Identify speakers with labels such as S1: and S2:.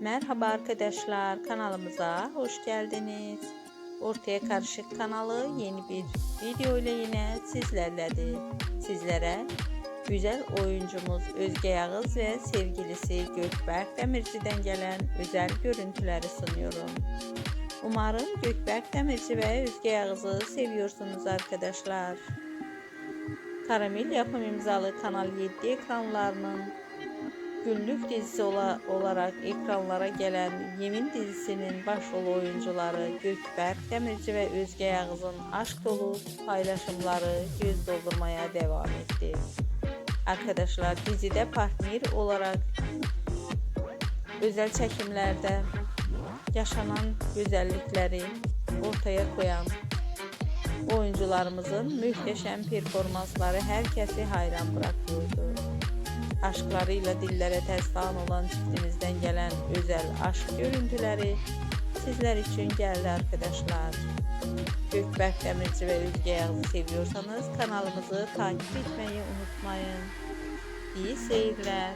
S1: Merhaba arkadaşlar kanalımıza hoş geldiniz. Ortaya Karışık kanalı yeni bir video ile yine sizlerledir. Sizlere güzel oyuncumuz Özge Yağız ve sevgilisi Gökberk Demirci'den gelen özel görüntüleri sunuyorum. Umarım Gökberk Demirci ve Özge Yağız'ı seviyorsunuz arkadaşlar. Karamel yapım imzalı Kanal 7 ekranlarının günlük dizisi ola- olarak ekranlara gelen Yemin dizisinin başrol oyuncuları Gökberk Demirci ve Özge Yağız'ın aşk dolu paylaşımları göz doldurmaya devam etti. Arkadaşlar dizide partner olarak özel çekimlerde yaşanan güzellikleri ortaya koyan oyuncularımızın muhteşem performansları herkesi hayran bırakıyordu. Aşklarıyla dillere destan olan çiftimizden gelen özel aşk görüntüleri sizler için geldi arkadaşlar. Gökberk Demirci ve Özge Yağız'ı seviyorsanız kanalımızı takip etmeyi unutmayın. İyi seyirler.